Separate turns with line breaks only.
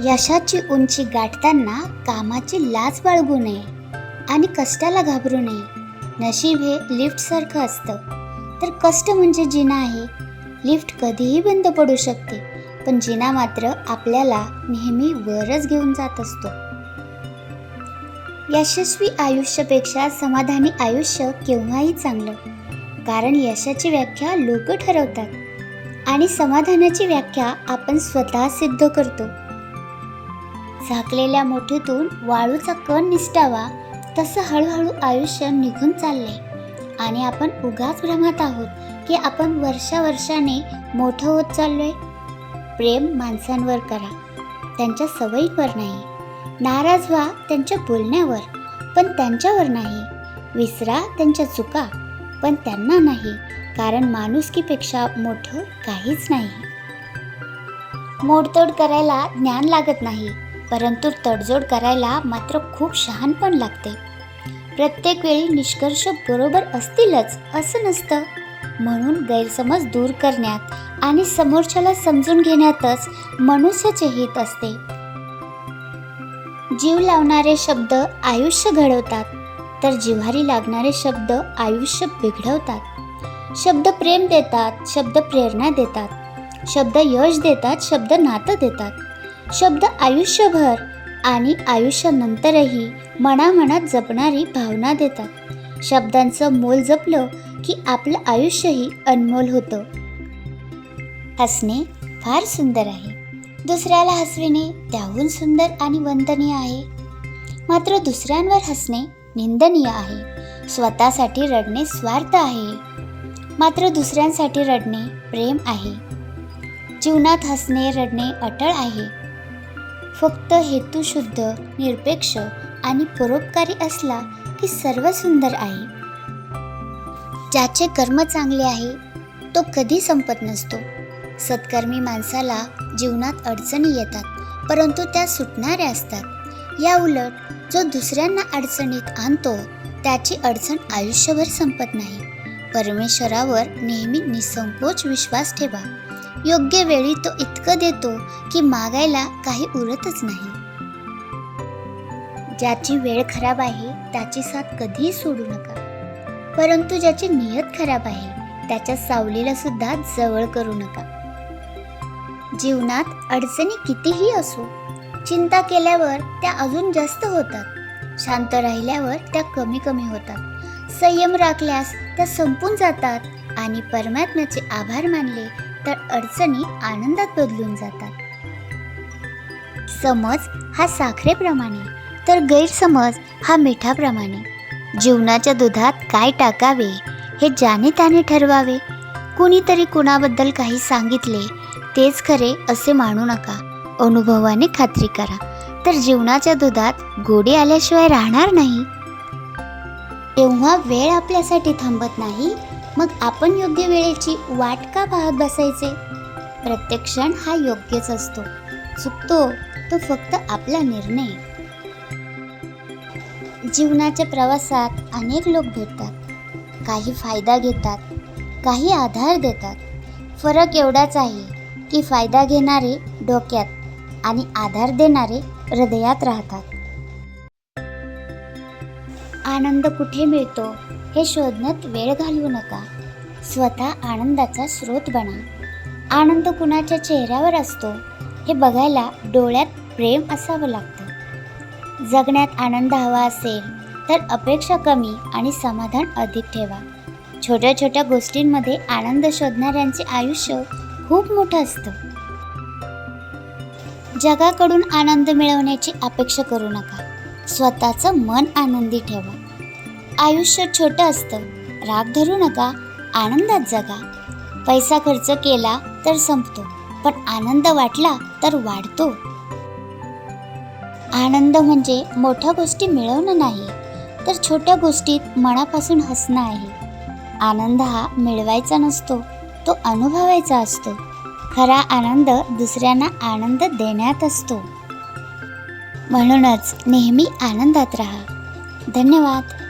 यशाची उंची गाठताना कामाची लाज बाळगू नये आणि कष्टाला घाबरू नये. नशीब हे लिफ्टसारखं असतं. तर कष्ट म्हणजे जिना आहे. लिफ्ट कधीही बंद पडू शकते पण जिना मात्र आपल्याला नेहमी वरच घेऊन जात असतो. यशस्वी आयुष्यापेक्षा समाधानी आयुष्य केव्हाही चांगलं कारण यशाची व्याख्या लोक ठरवतात. आणि समाधानाची व्याख्या आपण स्वतः सिद्ध करतो. झाकलेल्या मोठीतून वाळूचा कण निसटावा तसं हळूहळू आयुष्य निघून चालले आणि आपण उगाच भ्रमात आहोत की आपण वर्षावर्षाने मोठं होत चाललोय? प्रेम माणसांवर करा. त्यांच्या सवयीवर नाही. नाराज व्हा त्यांच्या बोलण्यावर पण त्यांच्यावर नाही. विसरा त्यांच्या चुका पण त्यांना नाही. कारण माणुसकीपेक्षा मोठं काहीच नाही. मोडतोड करायला ज्ञान लागत नाही. परंतु तडजोड करायला मात्र खूप शहाणपण लागते. प्रत्येक वेळी निष्कर्ष बरोबर असतीलच असं नसतं. म्हणून गैरसमज दूर करण्यात आणि समोरच्याला समजून घेण्यातच मनुष्याचे हित असते. जीव लावणारे शब्द आयुष्य घडवतात तर जिव्हारी लागणारे शब्द आयुष्य बिघडवतात. शब्द प्रेम देतात शब्द प्रेरणा देतात. शब्द यश देतात शब्द नातं देतात. शब्द आयुष्यभर आणि आयुष्यानंतरही मनामनात जपणारी भावना देतात. शब्दांचं मोल जपलं की आपलं आयुष्यही अनमोल होतं. हसणे फार सुंदर आहे. दुसऱ्याला हसविणे त्याहून सुंदर आणि वंदनीय आहे. मात्र दुसऱ्यांवर हसणे निंदनीय आहे. स्वतःसाठी रडणे स्वार्थ आहे. मात्र दुसऱ्यांसाठी रडणे प्रेम आहे. जीवनात हसणे रडणे अटळ आहे. फक्त हेतुशुद्ध निरपेक्ष आणि परोपकारी असला की सर्व सुंदर आहे. ज्याचे कर्म चांगले आहे तो कधी संपत नसतो. सत्कर्मी माणसाला जीवनात अडचणी येतात परंतु त्या सुटणाऱ्या असतात. या उलट जो दुसऱ्यांना अडचणीत आणतो त्याची अडचण आयुष्यभर संपत नाही. परमेश्वरावर नेहमी निसंकोच विश्वास ठेवा. योग्य वेळी तो इतकं देतो की मागायला काही उरतच नाही. ज्याची वेळ खराब आहे त्याची साथ कधीही सोडू नका. परंतु ज्याची नियत खराब आहे त्याच्या सावलीला सुद्धा जवळ करू नका. जीवनात अडचणी कितीही असो चिंता केल्यावर त्या अजून जास्त होतात. शांत राहिल्यावर त्या कमी कमी होतात. संयम राखल्यास त्या संपून जातात आणि परमात्म्याचे आभार मानले तर अडचणी आनंदात बदलून जातात. समज हा साखरेप्रमाणे तर गैरसमज हा मिठाप्रमाणे जीवनाच्या दुधात काय टाकावे हे ज्याने त्याने ठरवावे. कुणीतरी कुणाबद्दल काही सांगितले तेच खरे असे मानू नका. अनुभवाने खात्री करा. तर जीवनाच्या दुधात गोडी आल्याशिवाय राहणार नाही. तेव्हा वेळ आपल्यासाठी थांबत नाही मग आपण योग्य वेळेची वाट का पाहत बसायचे? प्रत्येक क्षण हा योग्यच असतो. चुकतो तो फक्त आपला निर्णय. जीवनाच्या प्रवासात अनेक लोक भेटतात. काही फायदा घेतात काही आधार देतात. फरक एवढाच आहे की फायदा घेणारे डोक्यात आणि आधार देणारे हृदयात राहतात. आनंद कुठे मिळतो? हे शोधण्यात वेळ घालवू नका. स्वतः आनंदाचा स्रोत बना. आनंद कुणाच्या चेहऱ्यावर असतो हे बघायला डोळ्यात प्रेम असावं लागतं. जगण्यात आनंद हवा असेल तर अपेक्षा कमी आणि समाधान अधिक ठेवा. छोट्या छोट्या गोष्टींमध्ये आनंद शोधणाऱ्यांचे आयुष्य खूप मोठं असतं. जगाकडून आनंद मिळवण्याची अपेक्षा करू नका. स्वतःचं मन आनंदी ठेवा. आयुष्य छोटं असतं. राग धरू नका आनंदात जगा. पैसा खर्च केला तर संपतो पण आनंद वाटला तर वाढतो. आनंद म्हणजे मोठ्या गोष्टी मिळवणं नाही तर छोट्या गोष्टीत मनापासून हसणं आहे. आनंद हा मिळवायचा नसतो तो अनुभवायचा असतो. खरा आनंद दुसऱ्यांना आनंद देण्यात असतो. म्हणूनच नेहमी आनंदात राहा. धन्यवाद.